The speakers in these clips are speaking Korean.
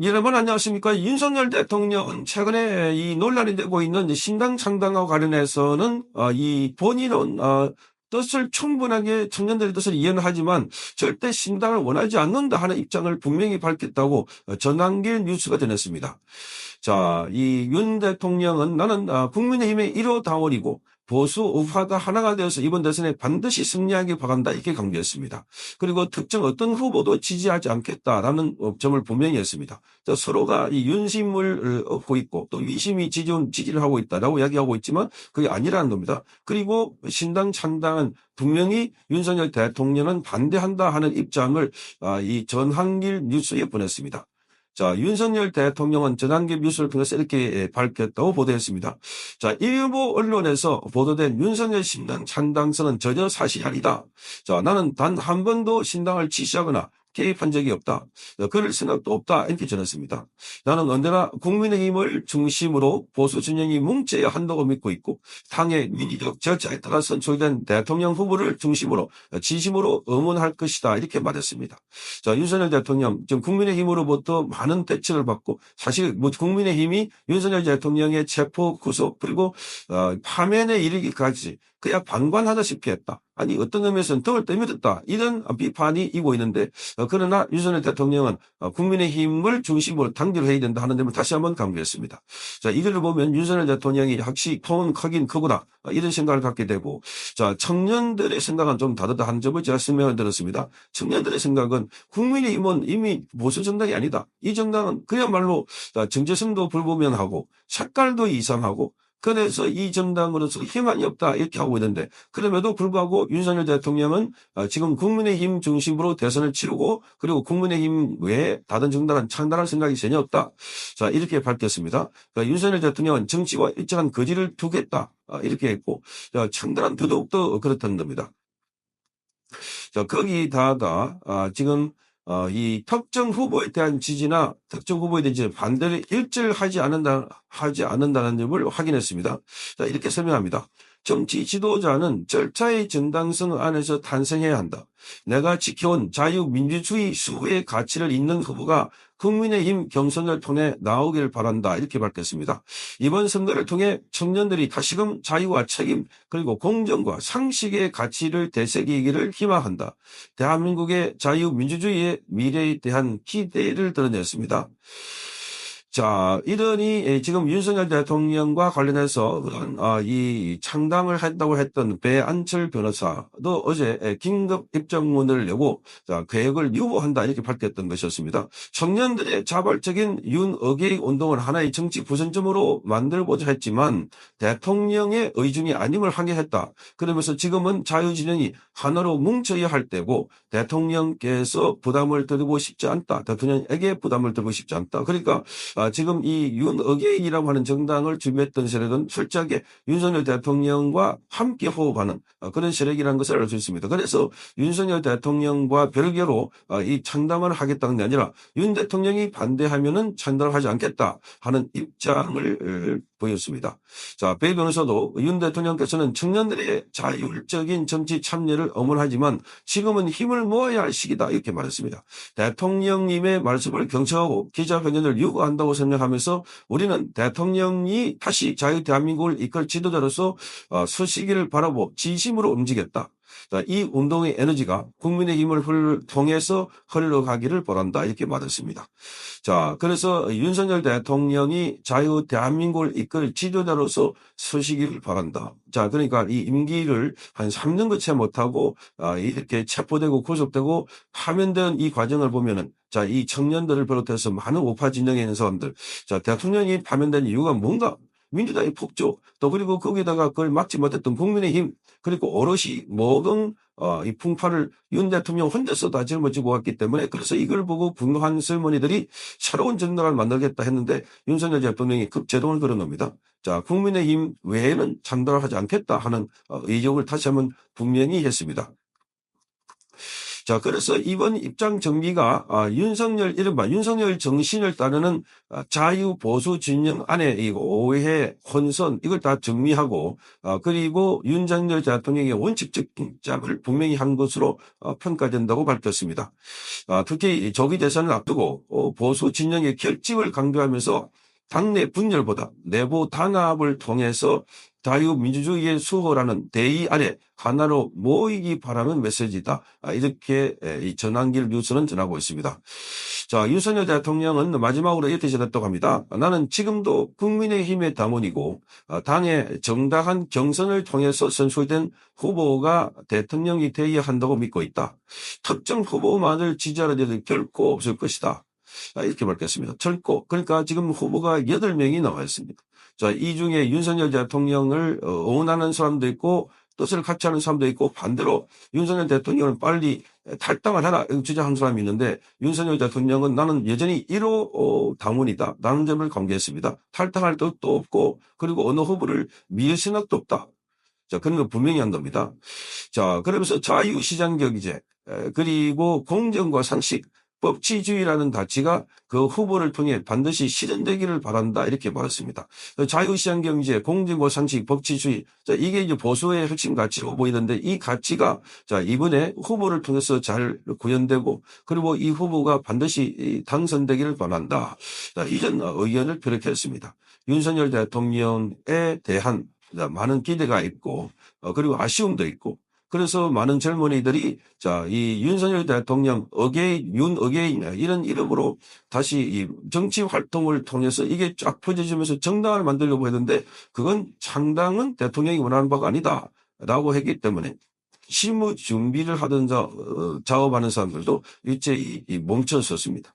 여러분 안녕하십니까. 윤석열 대통령은 최근에 이 논란이 되고 있는 신당 창당과 관련해서는 어, 이 본인은 어, 뜻을 충분하게 청년들의 뜻을 이해는 하지만 절대 신당을 원하지 않는다 하는 입장을 분명히 밝혔다고 어, 전환길 뉴스가 전했습니다. 자, 이 윤 대통령은 나는 아, 국민의힘의 1호 당원이고 보수 우파가 하나가 되어서 이번 대선에 반드시 승리하기 바란다 이렇게 강조했습니다. 그리고 특정 어떤 후보도 지지하지 않겠다라는 점을 분명히 했습니다. 서로가 이 윤심을 얻고 있고 또 위심이 지지운 지지를 하고 있다라고 이야기하고 있지만 그게 아니라는 겁니다. 그리고 신당 찬당은 분명히 윤석열 대통령은 반대한다 하는 입장을 아, 이 전한길 뉴스에 보냈습니다. 자, 윤석열 대통령은 전환기 뉴스를 통해서 이렇게 밝혔다고 보도했습니다. 자, 일부 언론에서 보도된 윤석열 신당 창당선은 전혀 사실이 아니다. 자, 나는 단 한 번도 신당을 지시하거나 개입한 적이 없다. 그럴 생각도 없다. 이렇게 전했습니다. 나는 언제나 국민의힘을 중심으로 보수 진영이 뭉쳐야 한다고 믿고 있고 당의 민의적 절차에 따라 선출된 대통령 후보를 중심으로 진심으로 응원할 것이다. 이렇게 말했습니다. 자, 윤석열 대통령 지금 국민의힘으로부터 많은 대책을 받고 사실 뭐 국민의힘이 윤석열 대통령의 체포 구속 그리고 어, 파면에 이르기까지 그냥 방관하다시피 했다. 아니 어떤 의미에서는 등을 떠밀었다. 이런 비판이 이고 있는데 어, 그러나 윤석열 대통령은 어, 국민의힘을 중심으로 당기로 해야 된다 하는 점을 다시 한번 강조했습니다. 자 이걸 보면 윤석열 대통령이 확실히 통은 크긴 크구나 어, 이런 생각을 갖게 되고 자 청년들의 생각은 좀 다르다 하는 점을 제가 설명을 드렸습니다. 청년들의 생각은 국민의힘은 이미 보수 정당이 아니다. 이 정당은 그야말로 정체성도 불분명하고 색깔도 이상하고 그래서 이 정당으로서 희망이 없다 이렇게 하고 있는데 그럼에도 불구하고 윤석열 대통령은 어, 지금 국민의힘 중심으로 대선을 치르고 그리고 국민의힘 외에 다른 정당은 창당할 생각이 전혀 없다. 자 이렇게 밝혔습니다. 그러니까 윤석열 대통령은 정치와 일정한 거지를 두겠다 어, 이렇게 했고 창당은 더더욱더 그렇다는 겁니다. 자 거기다가 아, 지금 어, 이 특정 후보에 대한 지지나 특정 후보에 대한 반대를 일절하지 않는다, 하지 않는다는 점을 확인했습니다. 자, 이렇게 설명합니다. 정치 지도자는 절차의 정당성 안에서 탄생해야 한다. 내가 지켜온 자유민주주의 수호의 가치를 잇는 후보가 국민의힘 경선을 통해 나오길 바란다. 이렇게 밝혔습니다. 이번 선거를 통해 청년들이 다시금 자유와 책임 그리고 공정과 상식의 가치를 되새기기를 희망한다. 대한민국의 자유민주주의의 미래에 대한 기대를 드러냈습니다. 자, 이러니 예, 지금 윤석열 대통령과 관련해서 아, 이 창당을 했다고 했던 배안철 변호사도 어제 예, 긴급 입장문을 내고 자, 계획을 유보한다 이렇게 밝혔던 것이었습니다. 청년들의 자발적인 윤어게이 운동을 하나의 정치 부선점으로 만들고자 했지만 대통령의 의중이 아님을 항의했다. 그러면서 지금은 자유진영이 하나로 뭉쳐야 할 때고 대통령께서 부담을 들고 싶지 않다. 대통령에게 부담을 들고 싶지 않다. 그러니까 아, 지금 이 윤어게인이라고 하는 정당을 준비했던 세력은 철저하게 윤석열 대통령과 함께 호흡하는 아, 그런 세력이라는 것을 알 수 있습니다. 그래서 윤석열 대통령과 별개로 아, 이 창당을 하겠다는 게 아니라 윤 대통령이 반대하면은 창당을 하지 않겠다 하는 입장을 보였습니다. 자, 배 변호사도 윤 대통령께서는 청년들의 자율적인 정치 참여를 응원하지만 지금은 힘을 모아야 할 시기다 이렇게 말했습니다. 대통령님의 말씀을 경청하고 기자회견을 요구한다고 생각하면서 우리는 대통령이 다시 자유 대한민국을 이끌 지도자로서 어, 서시기를 바라보 진심으로 움직였다. 이 운동의 에너지가 국민의힘을 통해서 흘러가기를 바란다 이렇게 말했습니다. 자, 그래서 윤석열 대통령이 자유 대한민국을 이끌 지도자로서 서시기를 바란다. 자, 그러니까 이 임기를 한 3년 거치 못하고 아, 이렇게 체포되고 구속되고 파면된 이 과정을 보면은 자, 이 청년들을 비롯해서 많은 우파 진영에 있는 사람들, 자, 대통령이 파면된 이유가 뭔가 민주당의 폭조, 또 그리고 거기다가 그걸 막지 못했던 국민의힘, 그리고 오롯이 모든 어, 이 풍파를 윤 대통령 혼자서 다 짊어지고 왔기 때문에 그래서 이걸 보고 분노한 젊은이들이 새로운 정당을 만들겠다 했는데 윤석열 대통령이 급제동을 걸어놓습니다. 자, 국민의힘 외에는 창당을 하지 않겠다 하는 어, 의욕을 다시 한번 분명히 했습니다. 자, 그래서 이번 입장 정비가 아, 윤석열 이른바 윤석열 정신을 따르는 아, 자유 보수 진영 안에 이 오해 혼선 이걸 다 정리하고 아, 그리고 윤석열 대통령의 원칙적인 짝을 분명히 한 것으로 어, 평가된다고 밝혔습니다. 아, 특히 조기 대선을 앞두고 어, 보수 진영의 결집을 강조하면서 당내 분열보다 내부 단합을 통해서 자유민주주의의 수호라는 대의 아래 하나로 모이기 바라는 메시지다. 아, 이렇게 에, 이 전환길 뉴스는 전하고 있습니다. 자, 윤석열 대통령은 마지막으로 이렇게 전했다고 합니다. 나는 지금도 국민의힘의 당원이고 어, 당의 정당한 경선을 통해서 선출된 후보가 대통령이 되어야 한다고 믿고 있다. 특정 후보만을 지지하는 데는 결코 없을 것이다. 아, 이렇게 밝혔습니다. 절고. 그러니까 지금 후보가 8명이 나와 있습니다. 자, 이 중에 윤석열 대통령을 어, 응원하는 사람도 있고 뜻을 같이 하는 사람도 있고 반대로 윤석열 대통령은 빨리 탈당을 하라 주장하는 사람이 있는데 윤석열 대통령은 나는 여전히 1호 어, 당원이다. 라는 점을 공개했습니다. 탈당할 뜻도 없고 그리고 어느 후보를 미을 생각도 없다. 자, 그런 거 분명히 한답니다. 자, 그러면서 자유시장 경제, 에, 그리고 공정과 상식, 법치주의라는 가치가 그 후보를 통해 반드시 실현되기를 바란다 이렇게 말했습니다. 자유시장 경제, 공정과 상식, 법치주의 자, 이게 이제 보수의 핵심 가치로 보이는데 이 가치가 자 이번에 후보를 통해서 잘 구현되고 그리고 이 후보가 반드시 당선되기를 바란다. 자, 이런 의견을 표력했습니다. 윤석열 대통령에 대한 많은 기대가 있고 어, 그리고 아쉬움도 있고 그래서 많은 젊은이들이 자, 이 윤석열 대통령 어게인, 윤 어게인 이런 이름으로 다시 이 정치 활동을 통해서 이게 쫙 퍼져지면서 정당을 만들려고 했는데 그건 창당은 대통령이 원하는 바가 아니다. 라고 했기 때문에 실무 준비를 하던 자, 어, 작업하는 사람들도 일제히 이 멈췄었습니다.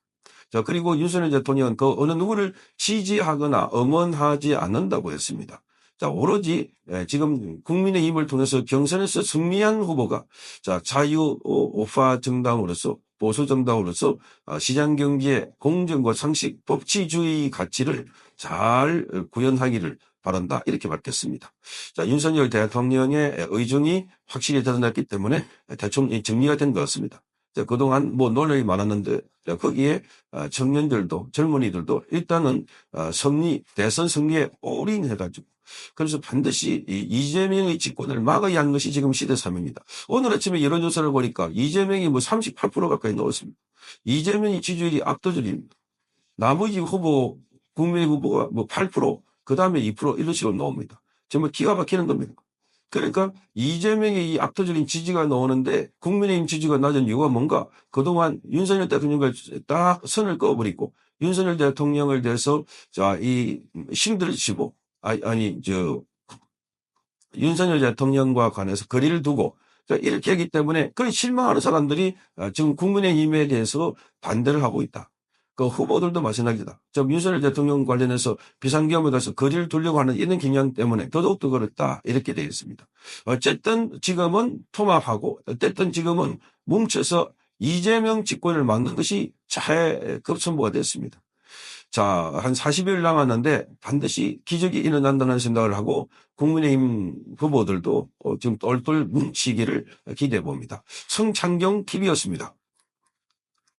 자, 그리고 윤석열 대통령은 그 어느 누구를 지지하거나 응원하지 않는다고 했습니다. 자, 오로지 예, 지금 국민의힘을 통해서 경선에서 승리한 후보가 자, 자유 오파 정당으로서 보수 정당으로서 어, 시장 경제 공정과 상식 법치주의 가치를 잘 구현하기를 바란다 이렇게 밝혔습니다. 자, 윤석열 대통령의 의중이 확실히 드러났기 때문에 대충 정리가 된 것 같습니다. 그동안 뭐 논란이 많았는데 거기에 어, 청년들도 젊은이들도 일단은 어, 승리 대선 승리에 올인해가지고 그래서 반드시 이재명의 집권을 막아야 하는 것이 지금 시대 사명입니다. 오늘 아침에 여론조사를 보니까 이재명이 뭐 38% 가까이 넣었습니다. 이재명이 지지율이 압도적입니다. 나머지 후보, 국민 후보가 뭐 8%, 그 다음에 2% 이런 식으로 나옵니다. 정말 기가 막히는 겁니다. 그러니까 이재명의 이 압도적인 지지가 나오는데 국민의힘 지지가 낮은 이유가 뭔가 그동안 윤석열 대통령과 딱 선을 꺼버리고 윤석열 대통령을 대해서 자, 이 힘들을 치고 아니, 아니, 저, 윤석열 대통령과 관해서 거리를 두고 이렇게 하기 때문에 그런 실망하는 사람들이 아, 지금 국민의힘에 대해서 반대를 하고 있다. 그 후보들도 마찬가지다. 좀 윤석열 대통령 관련해서 비상경험에 대해서 거리를 두려고 하는 이런 경향 때문에 더더욱더 그렇다. 이렇게 되어 있습니다. 어쨌든 지금은 통합하고 어쨌든 지금은 뭉쳐서 이재명 집권을 막는 것이 차의 급선무가 됐습니다. 자, 한 40일 남았는데 반드시 기적이 일어난다는 생각을 하고 국민의힘 후보들도 어, 지금 똘똘 뭉치기를 기대해 봅니다. 성창경 TV였습니다.